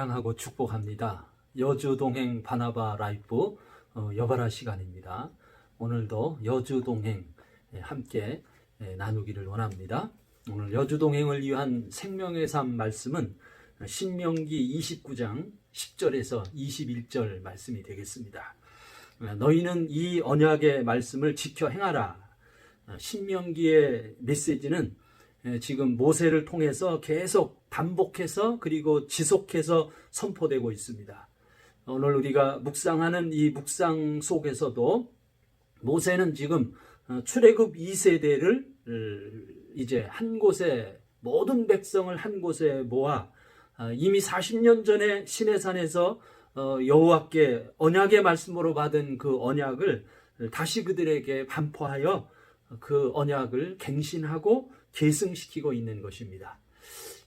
사랑하고 축복합니다. 여주 동행 바나바 라이프 어, 여바라 시간입니다. 오늘도 여주 동행 예, 함께 예, 나누기를 원합니다. 오늘 여주 동행을 위한 생명의 삶 말씀은 신명기 29장 10절에서 21절 말씀이 되겠습니다. 어, 너희는 이 언약의 말씀을 지켜 행하라. 어, 신명기의 메시지는 예, 지금 모세를 통해서 계속 반복해서 그리고 지속해서 선포되고 있습니다. 오늘 우리가 묵상하는 이 묵상 속에서도 모세는 지금 어, 출애굽 2세대를 이제 한 곳에 모든 백성을 한 곳에 모아 아, 이미 40년 전에 시내산에서 어, 여호와께 언약의 말씀으로 받은 그 언약을 다시 그들에게 반포하여 그 언약을 갱신하고 계승시키고 있는 것입니다.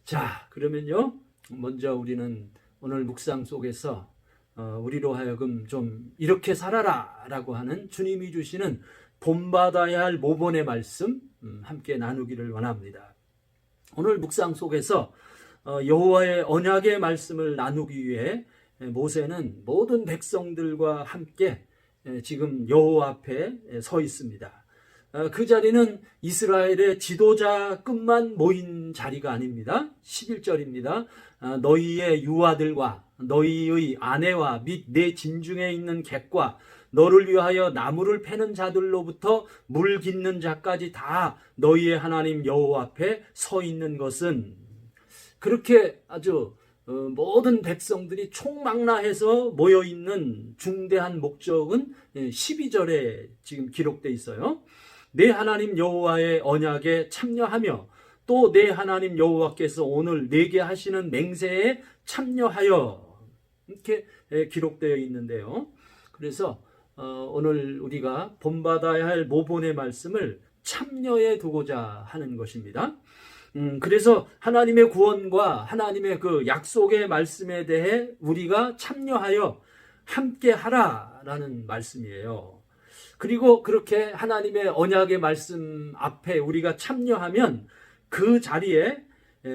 자, 그러면요. 먼저 우리는 오늘 묵상 속에서 어, 우리로 하여금 좀 이렇게 살아라 라고 하는 주님이 주시는 본받아야 할 모본의 말씀 음, 함께 나누기를 원합니다. 오늘 묵상 속에서 어, 여호와의 언약의 말씀을 나누기 위해 모세는 모든 백성들과 함께 지금 여호와 앞에 서 있습니다. 어, 그 자리는 이스라엘의 지도자급만 모인 자리가 아닙니다. 11절입니다. 어, 너희의 유아들과 너희의 아내와 및 내 진중에 있는 객과 너를 위하여 나무를 패는 자들로부터 물 깃는 자까지 다 너희의 하나님 여호와 앞에 서 있는 것은 그렇게 아주 어, 모든 백성들이 총망라해서 모여 있는 중대한 목적은 12절에 지금 기록돼 있어요. 내 하나님 여호와의 언약에 참여하며 또 내 하나님 여호와께서 오늘 내게 하시는 맹세에 참여하여 이렇게 기록되어 있는데요. 그래서 어, 오늘 우리가 본받아야 할 모본의 말씀을 참여해 두고자 하는 것입니다. 음, 그래서 하나님의 구원과 하나님의 그 약속의 말씀에 대해 우리가 참여하여 함께 하라라는 말씀이에요. 그리고 그렇게 하나님의 언약의 말씀 앞에 우리가 참여하면 그 자리에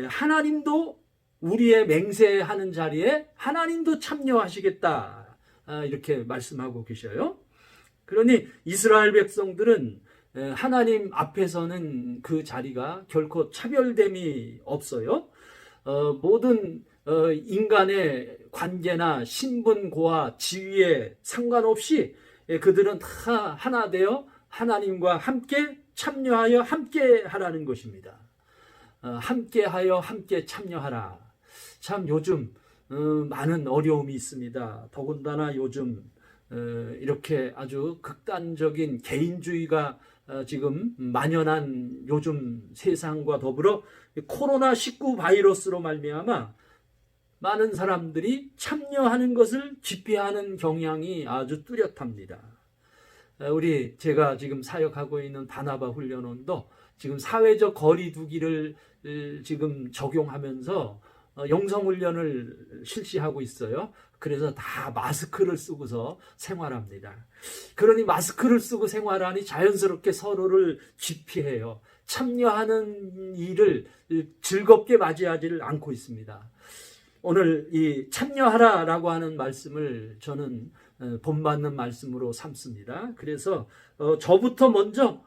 하나님도 우리의 맹세하는 자리에 하나님도 참여하시겠다. 아, 이렇게 말씀하고 계셔요. 그러니 이스라엘 백성들은 하나님 앞에서는 그 자리가 결코 차별됨이 없어요. 어, 모든 어, 인간의 관계나 신분고와 지위에 상관없이 그들은 다 하나 되어 하나님과 함께 참여하여 함께 하라는 것입니다. 어, 함께 하여 함께 참여하라. 참 요즘 많은 어려움이 있습니다. 더군다나 요즘 이렇게 아주 극단적인 개인주의가 어, 지금 만연한 요즘 세상과 더불어 코로나 19 바이러스로 말미암아 많은 사람들이 참여하는 것을 기피하는 경향이 아주 뚜렷합니다. 어, 우리 제가 지금 사역하고 있는 바나바 훈련원도 지금 사회적 거리두기를 지금 적용하면서 어, 영성 훈련을 실시하고 있어요. 그래서 다 마스크를 쓰고서 생활합니다. 그러니 마스크를 쓰고 생활하니 자연스럽게 서로를 기피해요. 참여하는 일을 즐겁게 맞이하지를 않고 있습니다. 오늘 이 참여하라라고 하는 말씀을 저는 어, 본받는 말씀으로 삼습니다. 그래서 어, 저부터 먼저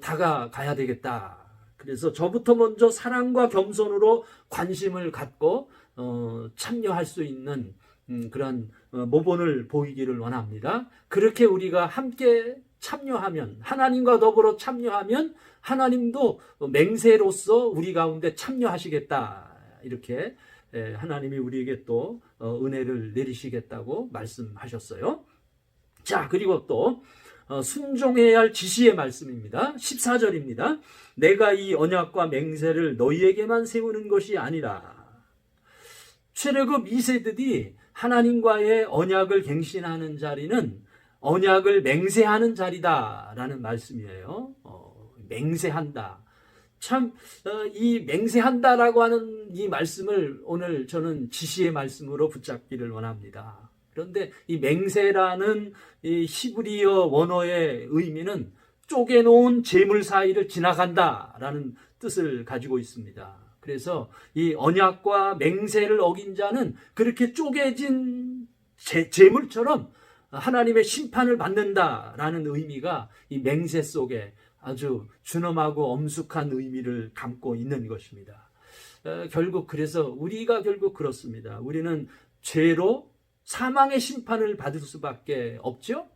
다가가야 되겠다. 그래서 저부터 먼저 사랑과 겸손으로 관심을 갖고 어, 참여할 수 있는 음, 그런 어, 모본을 보이기를 원합니다. 그렇게 우리가 함께 참여하면 하나님과 더불어 참여하면 하나님도 맹세로서 우리 가운데 참여하시겠다 이렇게 에, 하나님이 우리에게 또 어, 은혜를 내리시겠다고 말씀하셨어요. 자 그리고 또 어, 순종해야 할 지시의 말씀입니다. 14절입니다. 내가 이 언약과 맹세를 너희에게만 세우는 것이 아니라 출애굽 2세들이 하나님과의 언약을 갱신하는 자리는 언약을 맹세하는 자리다라는 말씀이에요. 어, 맹세한다. 참, 어, 이 맹세한다라고 하는 이 말씀을 오늘 저는 지시의 말씀으로 붙잡기를 원합니다. 그런데 이 맹세라는 이 히브리어 원어의 의미는 쪼개놓은 재물 사이를 지나간다라는 뜻을 가지고 있습니다. 그래서 이 언약과 맹세를 어긴 자는 그렇게 쪼개진 재, 재물처럼 하나님의 심판을 받는다라는 의미가 이 맹세 속에 아주 준엄하고 엄숙한 의미를 담고 있는 것입니다. 어, 결국 그래서 우리가 결국 그렇습니다. 우리는 죄로 사망의 심판을 받을 수밖에 없죠.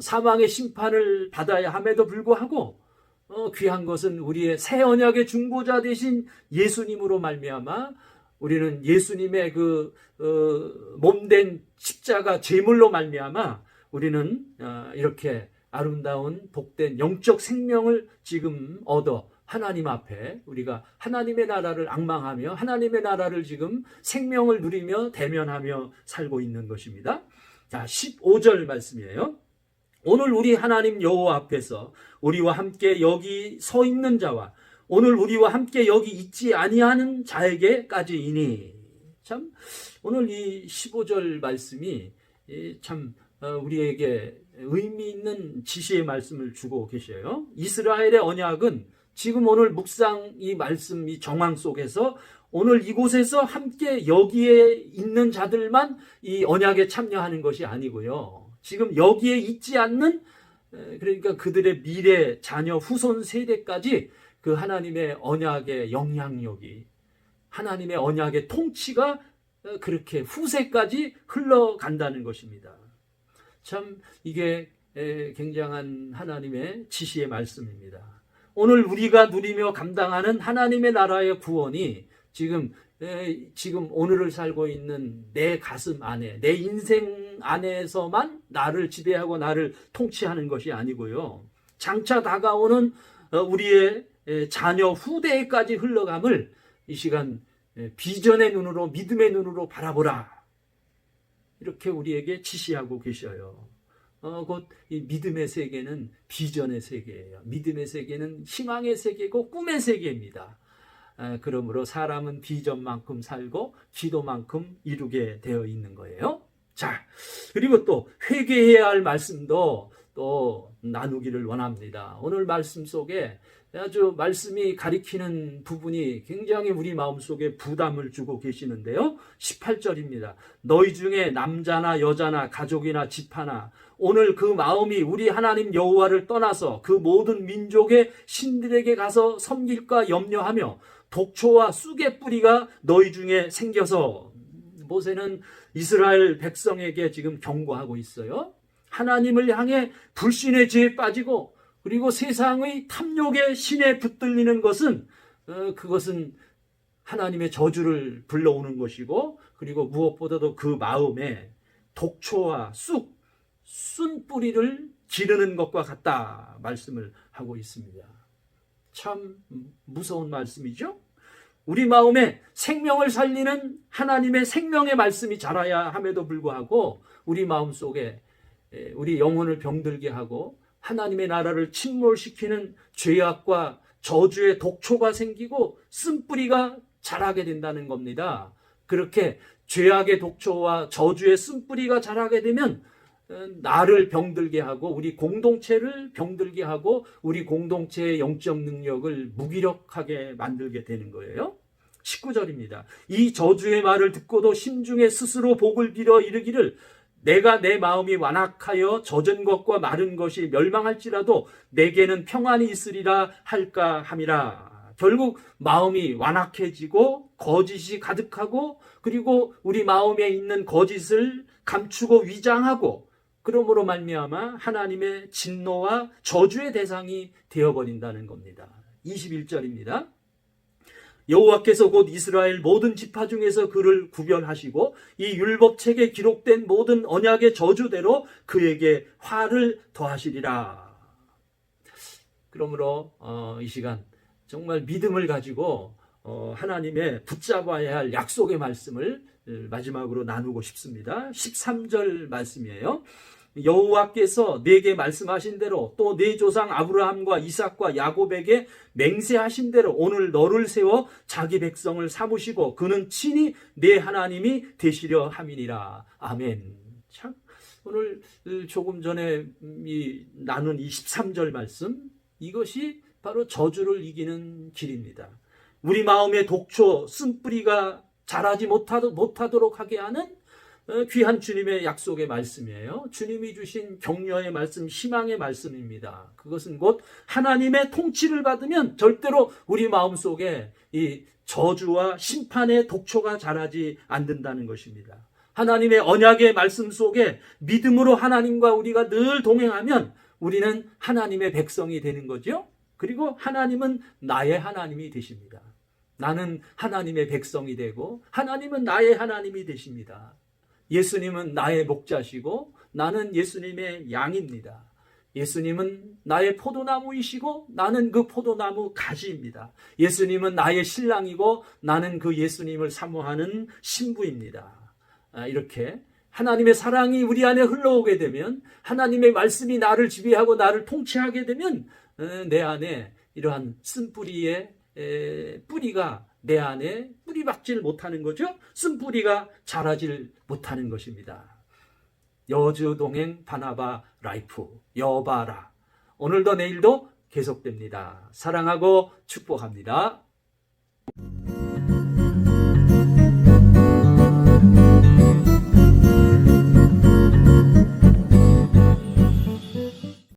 사망의 심판을 받아야 함에도 불구하고 어, 귀한 것은 우리의 새 언약의 중보자 되신 예수님으로 말미암아 우리는 예수님의 그 어, 몸된 십자가 제물로 말미암아 우리는 어, 이렇게 아름다운 복된 영적 생명을 지금 얻어 하나님 앞에 우리가 하나님의 나라를 악망하며 하나님의 나라를 지금 생명을 누리며 대면하며 살고 있는 것입니다. 자, 15절 말씀이에요. 오늘 우리 하나님 여호와 앞에서 우리와 함께 여기 서 있는 자와 오늘 우리와 함께 여기 있지 아니하는 자에게까지이니 참 오늘 이 15절 말씀이 이참 어, 우리에게 의미 있는 지시의 말씀을 주고 계셔요. 이스라엘의 언약은 지금 오늘 묵상 이 말씀 이 정황 속에서 오늘 이곳에서 함께 여기에 있는 자들만 이 언약에 참여하는 것이 아니고요. 지금 여기에 있지 않는 에, 그러니까 그들의 미래 자녀 후손 세대까지 그 하나님의 언약의 영향력이 하나님의 언약의 통치가 어, 그렇게 후세까지 흘러간다는 것입니다. 참 이게 에, 굉장한 하나님의 지시의 말씀입니다. 오늘 우리가 누리며 감당하는 하나님의 나라의 구원이 지금 에, 지금 오늘을 살고 있는 내 가슴 안에 내 인생 안에서만 나를 지배하고 나를 통치하는 것이 아니고요. 장차 다가오는 어, 우리의 에, 자녀 후대에까지 흘러감을 이 시간 에, 비전의 눈으로 믿음의 눈으로 바라보라. 이렇게 우리에게 지시하고 계셔요. 어, 곧 이 믿음의 세계는 비전의 세계예요. 믿음의 세계는 희망의 세계고 꿈의 세계입니다. 아, 그러므로 사람은 비전만큼 살고 기도만큼 이루게 되어 있는 거예요. 자, 그리고 또 회개해야 할 말씀도 또 나누기를 원합니다. 오늘 말씀 속에 아주 말씀이 가리키는 부분이 굉장히 우리 마음속에 부담을 주고 계시는데요. 18절입니다. 너희 중에 남자나 여자나 가족이나 집 하나 오늘 그 마음이 우리 하나님 여호와를 떠나서 그 모든 민족의 신들에게 가서 섬길까 염려하며 독초와 쑥의 뿌리가 너희 중에 생겨서 모세는 이스라엘 백성에게 지금 경고하고 있어요. 하나님을 향해 불신의 죄에 빠지고 그리고 세상의 탐욕의 신에 붙들리는 것은 어, 그것은 하나님의 저주를 불러오는 것이고 그리고 무엇보다도 그 마음에 독초와 쑥, 순뿌리를 기르는 것과 같다 말씀을 하고 있습니다. 참 무서운 말씀이죠. 우리 마음에 생명을 살리는 하나님의 생명의 말씀이 자라야 함에도 불구하고 우리 마음 속에 우리 영혼을 병들게 하고 하나님의 나라를 침몰시키는 죄악과 저주의 독초가 생기고 쓴뿌리가 자라게 된다는 겁니다. 그렇게 죄악의 독초와 저주의 쓴뿌리가 자라게 되면 어, 나를 병들게 하고 우리 공동체를 병들게 하고 우리 공동체의 영적 능력을 무기력하게 만들게 되는 거예요. 19절입니다. 이 저주의 말을 듣고도 심중에 스스로 복을 빌어 이르기를 내가 내 마음이 완악하여 젖은 것과 마른 것이 멸망할지라도 내게는 평안이 있으리라 할까 함이라. 결국 마음이 완악해지고 거짓이 가득하고 그리고 우리 마음에 있는 거짓을 감추고 위장하고 그러므로 말미암아 하나님의 진노와 저주의 대상이 되어 버린다는 겁니다. 21절입니다. 여호와께서 곧 이스라엘 모든 지파 중에서 그를 구별하시고 이 율법책에 기록된 모든 언약의 저주대로 그에게 화를 더하시리라. 그러므로 어, 이 시간 정말 믿음을 가지고 어, 하나님의 붙잡아야 할 약속의 말씀을 마지막으로 나누고 싶습니다. 13절 말씀이에요. 여호와께서 내게 말씀하신 대로 또내 조상 아브라함과 이삭과 야곱에게 맹세하신 대로 오늘 너를 세워 자기 백성을 삼으시고 그는 친히 내 하나님이 되시려 함이니라. 아멘. 참 오늘 조금 전에 이 나눈 이 13절 말씀 이것이 바로 저주를 이기는 길입니다. 우리 마음의 독초, 쓴뿌리가 자라지 못하도, 못하도록 하게 하는 어, 귀한 주님의 약속의 말씀이에요. 주님이 주신 격려의 말씀, 희망의 말씀입니다. 그것은 곧 하나님의 통치를 받으면 절대로 우리 마음 속에 이 저주와 심판의 독초가 자라지 않는다는 것입니다. 하나님의 언약의 말씀 속에 믿음으로 하나님과 우리가 늘 동행하면 우리는 하나님의 백성이 되는 거죠. 그리고 하나님은 나의 하나님이 되십니다. 나는 하나님의 백성이 되고 하나님은 나의 하나님이 되십니다. 예수님은 나의 목자시고 나는 예수님의 양입니다. 예수님은 나의 포도나무이시고 나는 그 포도나무 가지입니다. 예수님은 나의 신랑이고 나는 그 예수님을 사모하는 신부입니다. 아, 이렇게 하나님의 사랑이 우리 안에 흘러오게 되면 하나님의 말씀이 나를 지배하고 나를 통치하게 되면 어, 내 안에 이러한 쓴 뿌리의 에, 뿌리가 내 안에 뿌리 박질 못하는 거죠. 쓴 뿌리가 자라질 못하는 것입니다. 여주 동행 바나바 라이프 여바라 오늘도 내일도 계속됩니다. 사랑하고 축복합니다.